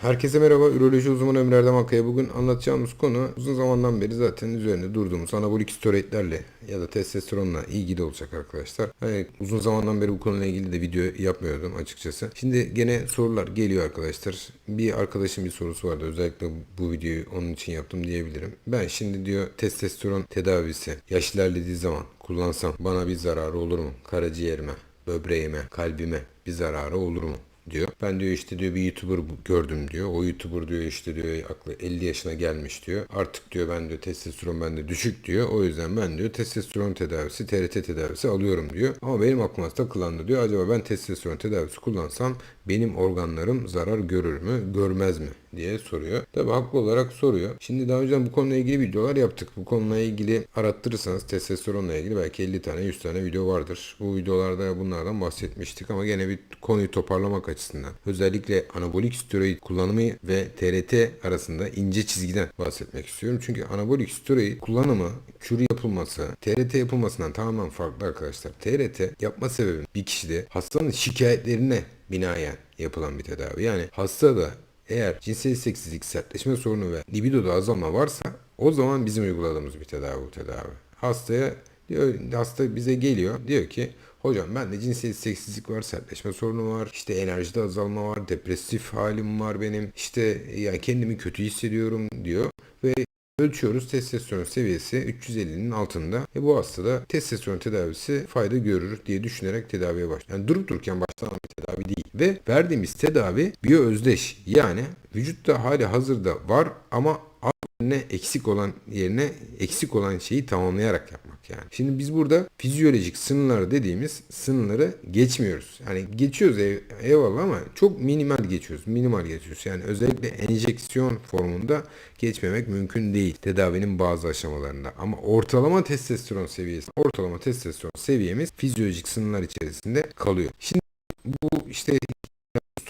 Herkese merhaba. Üroloji uzmanı Ömer Erdem Akkaya. Bugün anlatacağımız konu uzun zamandan beri zaten üzerinde durduğumuz anabolik steroidlerle ya da testosteronla ilgili olacak arkadaşlar. Hani uzun zamandan beri bu konuyla ilgili de video yapmıyordum açıkçası. Şimdi gene sorular geliyor arkadaşlar. Bir arkadaşım bir sorusu vardı. Özellikle bu videoyu onun için yaptım diyebilirim. Ben şimdi diyor testosteron tedavisi yaş ilerlediği zaman kullansam bana bir zararı olur mu? Karaciğerime, böbreğime, kalbime bir zararı olur mu? Diyor. Ben diyor işte diyor bir YouTuber gördüm diyor. O YouTuber diyor işte diyor aklı 50 yaşına gelmiş diyor. Artık diyor ben diyor testosteron bende düşük diyor. O yüzden ben diyor testosteron tedavisi, TRT tedavisi alıyorum diyor. Ama benim aklıma takılan da diyor acaba ben testosteron tedavisi kullansam benim organlarım zarar görür mü, görmez mi diye soruyor. Tabi haklı olarak soruyor. Şimdi daha önceden bu konuyla ilgili videolar yaptık. Bu konuyla ilgili arattırırsanız testosteronla ilgili belki 50 tane 100 tane video vardır. Bu videolarda bunlardan bahsetmiştik ama gene bir konuyu toparlamak açısından özellikle anabolik steroid kullanımı ve TRT arasında ince çizgiden bahsetmek istiyorum. Çünkü anabolik steroid kullanımı, kür yapılması, TRT yapılmasından tamamen farklı arkadaşlar. TRT yapma sebebim bir kişide hastanın şikayetlerine binaen yapılan bir tedavi. Yani hastada eğer cinsel isteksizlik, sertleşme sorunu ve libidoda azalma varsa o zaman bizim uyguladığımız bir tedavi bu tedavi. Hastaya diyor, hasta bize geliyor diyor ki hocam bende cinsel isteksizlik var, sertleşme sorunu var, işte enerjide azalma var, depresif halim var benim, işte yani kendimi kötü hissediyorum diyor ve Ölçüyoruz testosteron seviyesi 350'nin altında. E bu hastada testosteron tedavisi fayda görür diye düşünerek tedaviye başlıyor. Yani durup dururken başlanan bir tedavi değil. Ve verdiğimiz tedavi biyoözdeş. Yani vücutta hali hazırda var ama yerine eksik olan yerine eksik olan şeyi tamamlayarak yapmak yani. Şimdi biz burada fizyolojik sınırlar dediğimiz sınırları geçmiyoruz. Yani geçiyoruz ev, eyvallah ama çok minimal geçiyoruz. Minimal geçiyoruz. Yani özellikle enjeksiyon formunda geçmemek mümkün değil tedavinin bazı aşamalarında. Ama ortalama testosteron seviyesi, ortalama testosteron seviyemiz fizyolojik sınırlar içerisinde kalıyor. Şimdi bu işte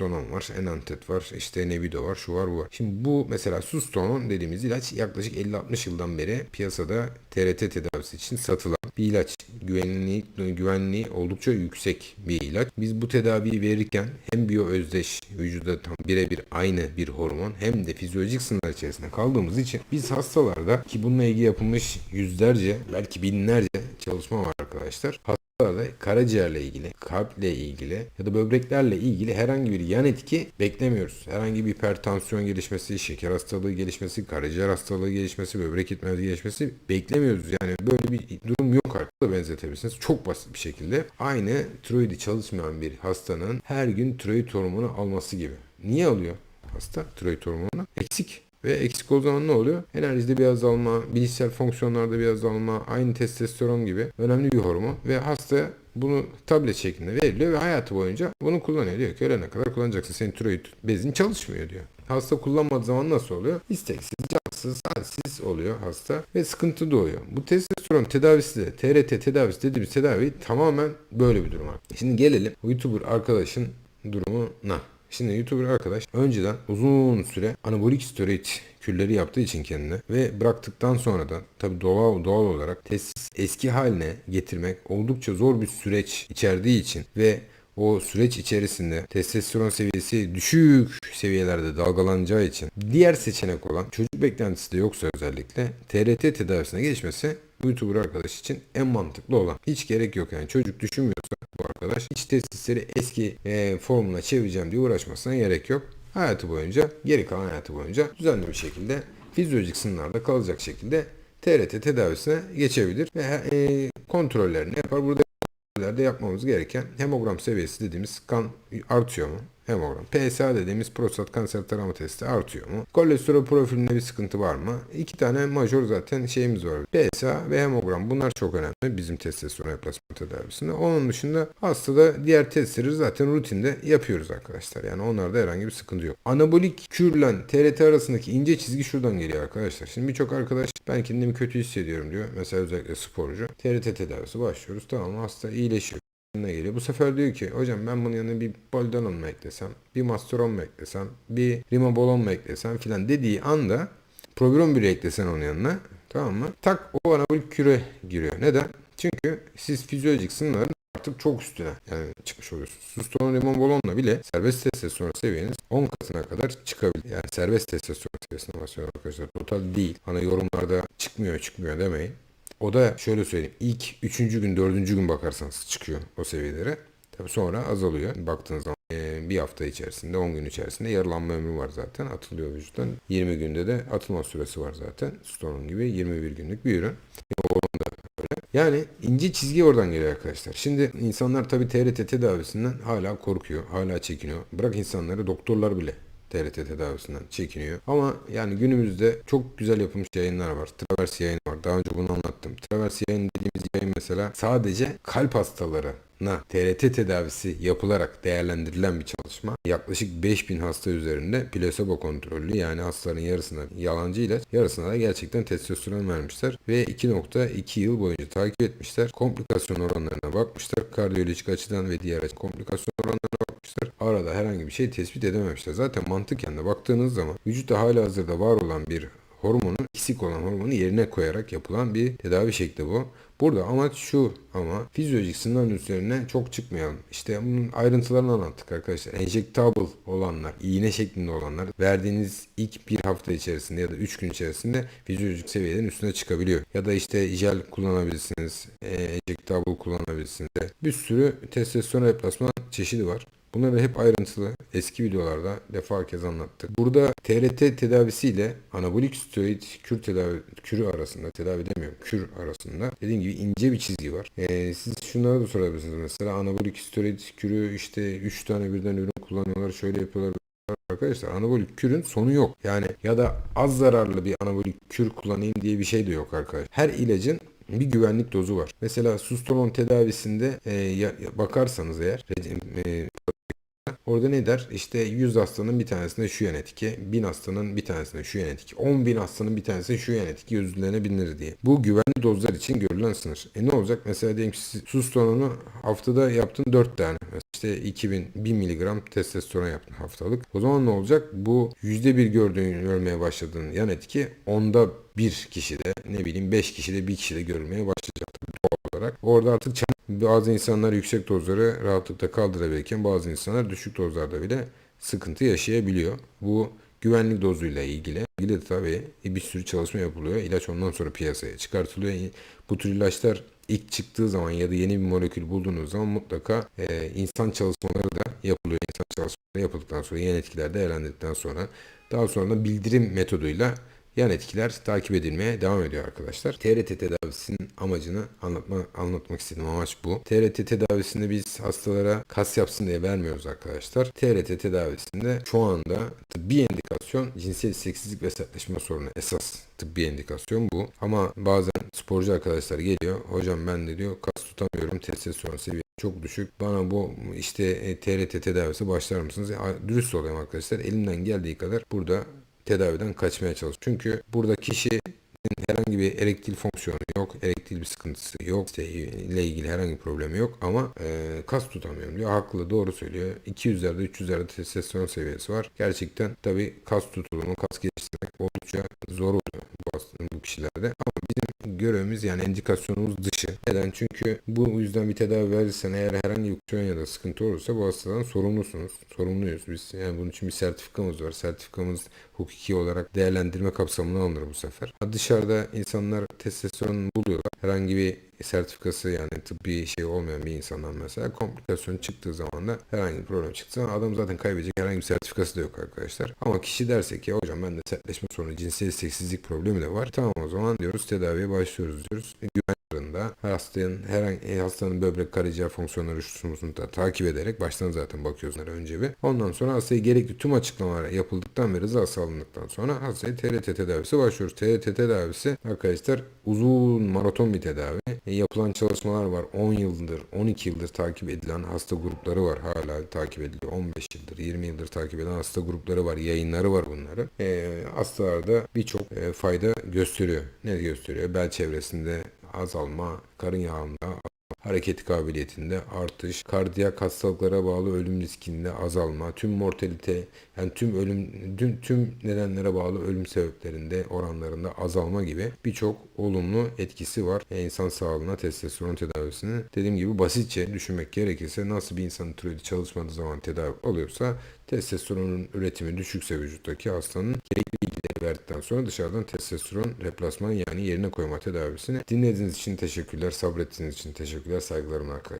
Sustonon var, Enantet var, işte Nebido var, şu var, bu var. Şimdi bu mesela Sustonon dediğimiz ilaç yaklaşık 50-60 yıldan beri piyasada TRT tedavisi için satılan bir ilaç. Güvenliği, güvenliği oldukça yüksek bir ilaç. Biz bu tedaviyi verirken hem biyoözdeş vücuda tam birebir aynı bir hormon hem de fizyolojik sınırlar içerisinde kaldığımız için biz hastalarda ki bununla ilgili yapılmış yüzlerce belki binlerce çalışma var arkadaşlar. Hastalarda karaciğerle ilgili, kalple ilgili ya da böbreklerle ilgili herhangi bir yan etki beklemiyoruz. Herhangi bir hipertansiyon gelişmesi, şeker hastalığı gelişmesi, karaciğer hastalığı gelişmesi, böbrek yetmezliği gelişmesi beklemiyoruz. Yani böyle bir durum yok arkada benzetebilirsiniz. Çok basit bir şekilde. Aynı tiroidi çalışmayan bir hastanın her gün tiroid hormonu alması gibi. Niye alıyor hasta tiroid hormonunu? Eksik. Ve eksik o zaman ne oluyor? Enerjide bir azalma, bilişsel fonksiyonlarda bir azalma, aynı testosteron gibi önemli bir hormon ve hastaya bunu tablet şeklinde veriliyor ve hayatı boyunca bunu kullanıyor. Diyor ki ölene kadar kullanacaksın. Senin tiroid bezin çalışmıyor diyor. Hasta kullanmadığı zaman nasıl oluyor? İsteksiz, cansız, halsiz oluyor hasta ve sıkıntı doğuyor. Bu testosteron tedavisi de TRT tedavisi dediğimiz tedavi tamamen böyle bir durum. Şimdi gelelim YouTuber arkadaşın durumuna. Şimdi YouTuber arkadaş önceden uzun süre anabolik steroid kürleri yaptığı için kendine ve bıraktıktan sonra da tabi doğal doğal olarak testis eski haline getirmek oldukça zor bir süreç içerdiği için ve o süreç içerisinde testosteron seviyesi düşük seviyelerde dalgalanacağı için diğer seçenek olan çocuk beklentisi de yoksa özellikle TRT tedavisine geçmesi YouTuber arkadaş için en mantıklı olan. Hiç gerek yok yani çocuk düşünmüyorsa bu arkadaş hiç testisleri eski e, formuna çevireceğim diye uğraşmasına gerek yok. Hayatı boyunca geri kalan hayatı boyunca düzenli bir şekilde fizyolojik sınırlarda kalacak şekilde TRT tedavisine geçebilir ve e, kontrollerini yapar. Burada kontrollerde yapmamız gereken hemogram seviyesi dediğimiz kan artıyor mu? Hemogram. PSA dediğimiz prostat kanser tarama testi artıyor mu? Kolesterol profilinde bir sıkıntı var mı? İki tane major zaten şeyimiz var. PSA ve hemogram. Bunlar çok önemli bizim testosteron replasman tedavisinde. Onun dışında hastada diğer testleri zaten rutinde yapıyoruz arkadaşlar. Yani onlarda herhangi bir sıkıntı yok. Anabolik kürle TRT arasındaki ince çizgi şuradan geliyor arkadaşlar. Şimdi birçok arkadaş ben kendimi kötü hissediyorum diyor. Mesela özellikle sporcu. TRT tedavisi başlıyoruz. Tamam hasta iyileşiyor ne geliyor. Bu sefer diyor ki hocam ben bunun yanına bir boldanon mu eklesem, bir masteron mu eklesem, bir rimabolon mu eklesem filan dediği anda program biri eklesen onun yanına tamam mı? Tak o anabolik küre giriyor. Neden? Çünkü siz fizyolojik sınırların artık çok üstüne yani çıkmış oluyorsunuz. Sustonon limon bile serbest testosteron seviyeniz 10 katına kadar çıkabilir. Yani serbest testosteron seviyesine bahsediyorum arkadaşlar. Total değil. Bana yorumlarda çıkmıyor çıkmıyor demeyin. O da şöyle söyleyeyim. İlk 3. gün 4. gün bakarsanız çıkıyor o seviyelere. Tabii sonra azalıyor. Baktığınız zaman e, bir hafta içerisinde 10 gün içerisinde yarılanma ömrü var zaten. Atılıyor vücuttan. 20 günde de atılma süresi var zaten. Stonon gibi 21 günlük bir ürün. Yani ince çizgi oradan geliyor arkadaşlar. Şimdi insanlar tabii TRT tedavisinden hala korkuyor, hala çekiniyor. Bırak insanları doktorlar bile TRT tedavisinden çekiniyor. Ama yani günümüzde çok güzel yapılmış yayınlar var. Travers yayını var. Daha önce bunu anlattım. Travers yayın dediğimiz yayın mesela sadece kalp hastaları na TRT tedavisi yapılarak değerlendirilen bir çalışma. Yaklaşık 5000 hasta üzerinde plasebo kontrollü yani hastaların yarısına yalancı ilaç yarısına da gerçekten testosteron vermişler ve 2.2 yıl boyunca takip etmişler. Komplikasyon oranlarına bakmışlar. Kardiyolojik açıdan ve diğer komplikasyon oranlarına bakmışlar. Arada herhangi bir şey tespit edememişler. Zaten mantıken de baktığınız zaman vücutta hala hazırda var olan bir hormonu, eksik olan hormonu yerine koyarak yapılan bir tedavi şekli bu. Burada amaç şu ama fizyolojik sınırların üzerine çok çıkmayalım. İşte bunun ayrıntılarını anlattık arkadaşlar. Enjektable olanlar, iğne şeklinde olanlar verdiğiniz ilk bir hafta içerisinde ya da 3 gün içerisinde fizyolojik seviyelerin üstüne çıkabiliyor. Ya da işte jel kullanabilirsiniz, e, enjektable kullanabilirsiniz. Bir sürü testosteron replasman çeşidi var. Bunları hep ayrıntılı eski videolarda defa kez anlattık. Burada TRT tedavisiyle anabolik steroid kür tedavi kürü arasında tedavi demiyorum kür arasında dediğim gibi ince bir çizgi var. Ee, siz şunları da sorabilirsiniz mesela anabolik steroid kürü işte 3 tane birden ürün kullanıyorlar şöyle yapıyorlar Arkadaşlar anabolik kürün sonu yok. Yani ya da az zararlı bir anabolik kür kullanayım diye bir şey de yok arkadaşlar. Her ilacın bir güvenlik dozu var. Mesela sustonon tedavisinde e, ya, bakarsanız eğer e, Orada ne der? İşte 100 hastanın bir tanesinde şu yan etki, 1000 hastanın bir tanesinde şu yan etki, 10 bin hastanın bir tanesinde şu yan etki gözlenebilir diye. Bu güvenli dozlar için görülen sınır. E ne olacak? Mesela diyelim ki sus tonunu haftada yaptın 4 tane. Mesela işte 2000, 1000 miligram testosteron yaptın haftalık. O zaman ne olacak? Bu %1 gördüğün, görmeye başladığın yan etki onda bir kişide ne bileyim 5 kişide bir kişide görülmeye başlayacak doğal olarak. Orada artık bazı insanlar yüksek dozları rahatlıkla kaldırabilirken bazı insanlar düşük dozlarda bile sıkıntı yaşayabiliyor. Bu güvenlik dozuyla ilgili. İlgili de tabii bir sürü çalışma yapılıyor. İlaç ondan sonra piyasaya çıkartılıyor. Bu tür ilaçlar ilk çıktığı zaman ya da yeni bir molekül bulduğunuz zaman mutlaka e, insan çalışmaları da yapılıyor. İnsan çalışmaları yapıldıktan sonra yan etkiler değerlendirdikten sonra daha sonra bildirim metoduyla yan etkiler takip edilmeye devam ediyor arkadaşlar. TRT tedavisinin amacını anlatma, anlatmak istedim. Amaç bu. TRT tedavisinde biz hastalara kas yapsın diye vermiyoruz arkadaşlar. TRT tedavisinde şu anda tıbbi indikasyon cinsel isteksizlik ve sertleşme sorunu esas tıbbi indikasyon bu. Ama bazen sporcu arkadaşlar geliyor. Hocam ben de diyor kas tutamıyorum. Testosteron seviyesi çok düşük. Bana bu işte TRT e, tedavisi başlar mısınız? Dürüst olayım arkadaşlar. Elimden geldiği kadar burada tedaviden kaçmaya çalış. Çünkü burada kişi herhangi bir erektil fonksiyonu yok, erektil bir sıkıntısı yok, işte ile ilgili herhangi bir problemi yok ama e, kas tutamıyorum diyor. Haklı, doğru söylüyor. 200'lerde, 300'lerde testosteron seviyesi var. Gerçekten tabii kas tutulumu, kas geliştirmek oldukça zor oluyor bu, bu kişilerde. Ama bizim görevimiz yani indikasyonumuz dışı. Neden? Çünkü bu yüzden bir tedavi verirsen eğer herhangi bir fonksiyon ya da sıkıntı olursa bu hastadan sorumlusunuz. Sorumluyuz biz. Yani bunun için bir sertifikamız var. Sertifikamız hukuki olarak değerlendirme kapsamına alınır bu sefer. Dışarıda insanlar testosteron buluyorlar. Herhangi bir sertifikası yani tıbbi şey olmayan bir insandan mesela komplikasyon çıktığı zaman da herhangi bir problem çıktığı zaman adam zaten kaybedecek herhangi bir sertifikası da yok arkadaşlar. Ama kişi derse ki hocam bende sertleşme sorunu cinsel isteksizlik problemi de var. Tamam o zaman diyoruz tedaviye başlıyoruz diyoruz. Güven da hastanın herhangi e, hastanın böbrek karaciğer fonksiyonları şusunu da takip ederek baştan zaten bakıyoruz önce bir. Ondan sonra hastaya gerekli tüm açıklamalar yapıldıktan ve rızası alındıktan sonra hastaya TRT tedavisi başlıyoruz. TRT tedavisi arkadaşlar uzun maraton bir tedavi. E, yapılan çalışmalar var. 10 yıldır, 12 yıldır takip edilen hasta grupları var. Hala takip ediliyor. 15 yıldır, 20 yıldır takip edilen hasta grupları var. Yayınları var bunların. E, hastalarda birçok e, fayda gösteriyor. Ne gösteriyor? Bel çevresinde azalma, karın yağında hareket kabiliyetinde artış, kardiyak hastalıklara bağlı ölüm riskinde azalma, tüm mortalite yani tüm ölüm tüm, tüm nedenlere bağlı ölüm sebeplerinde oranlarında azalma gibi birçok olumlu etkisi var. Yani insan sağlığına testosteron tedavisini dediğim gibi basitçe düşünmek gerekirse nasıl bir insanın tiroidi çalışmadığı zaman tedavi oluyorsa testosteronun üretimi düşükse vücuttaki hastanın gerekli verdikten sonra dışarıdan testosteron replasmanı yani yerine koyma tedavisini dinlediğiniz için teşekkürler, sabrettiğiniz için teşekkürler, saygılarımla arkadaşlar.